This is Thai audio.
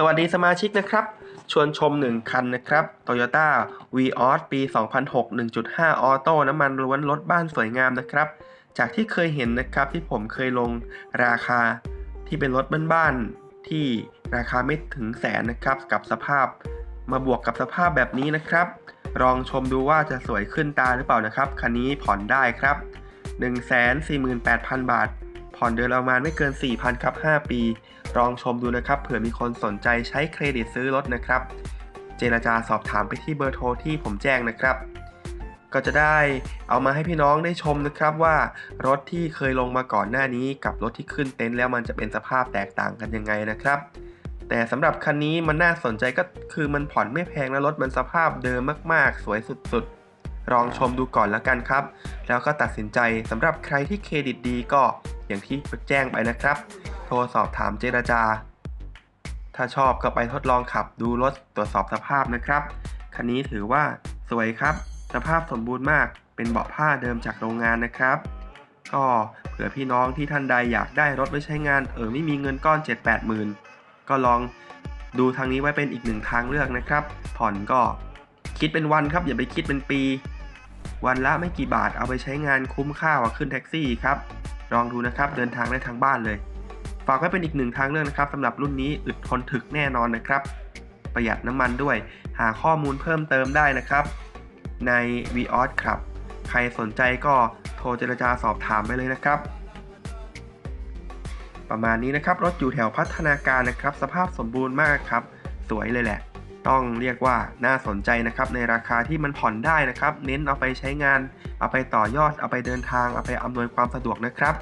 สวัสดีสมาชิกนะครับ ชวนชม 1 คันนะครับ Toyota Vios ปี 2006 1.5 ออโต้น้ำมันล้วนรถบ้านสวยงามนะครับ จากที่เคยเห็นนะครับที่ผมเคยลงราคาที่เป็นรถบ้านๆที่ราคาไม่ถึงแสนนะครับ กับสภาพมาบวกกับสภาพแบบนี้นะครับ ลองชมดูว่าจะสวยขึ้นตาหรือเปล่านะครับ คันนี้ผ่อนได้ครับ 148,000 บาท ผ่อนเดือนละประมาณไม่เกิน 4,000ครับ5 ปี ลองชมดูนะครับ เผื่อมีคนสนใจใช้เครดิตซื้อรถนะครับ เจรจาสอบถามไปที่เบอร์โทรที่ผมแจ้งนะครับ ก็จะได้เอามาให้พี่น้องได้ชมนะครับว่ารถที่เคยลงมาก่อนหน้านี้กับรถที่ขึ้นเต็นท์แล้วมันจะเป็นสภาพแตกต่างกันยังไงนะครับแต่สำหรับคันนี้มันน่าสนใจก็คือมันผ่อนไม่แพงและรถมันสภาพเดิมมาก ๆ สวยสุดๆ ลองชมดูก่อนแล้วกันครับ แล้วก็ตัดสินใจสำหรับใครที่เครดิตดีก็อย่างที่แจ้งไปนะครับ โทรสอบถามเจรจา ถ้าชอบก็ไปทดลองขับดูรถตรวจสอบสภาพนะครับ คันนี้ถือว่าสวยครับ สภาพสมบูรณ์มาก เป็นเบาะผ้าเดิมจากโรงงานนะครับ ก็เผื่อพี่น้องที่ท่านใดอยากได้รถไว้ใช้งานเออไม่มีเงินก้อน 7 8หมื่นก็ลองดูทางนี้ไว้เป็นอีกหนึ่งทางเลือกนะครับ ผ่อนก็คิดเป็นวันครับ อย่าไปคิดเป็นปี วันละไม่กี่บาทเอาไปใช้งานคุ้มค่ากว่าขึ้นแท็กซี่ครับ ลองดูนะครับเดินทางได้ทางบ้านเลย ฝากไว้เป็นอีกหนึ่งทางเลือกนะครับสำหรับรุ่นนี้อึดทนถึกแน่นอนนะครับ ประหยัดน้ำมันด้วย หาข้อมูลเพิ่มเติมได้นะครับ ใน v ีออสครับ ใครสนใจก็โทรเจรจาสอบถามไปเลยนะครับ ประมาณนี้นะครับรถอยู่แถวพัฒนาการนะครับ สภาพสมบูรณ์มากครับ สวยเลยแหละ ต้องเรียกว่าน่าสนใจนะครับในราคาที่มันผ่อนได้นะครับ เน้นเอาไปใช้งาน เอาไปต่อยอด เอาไปเดินทาง เอาไปอำนวยความสะดวกนะครับ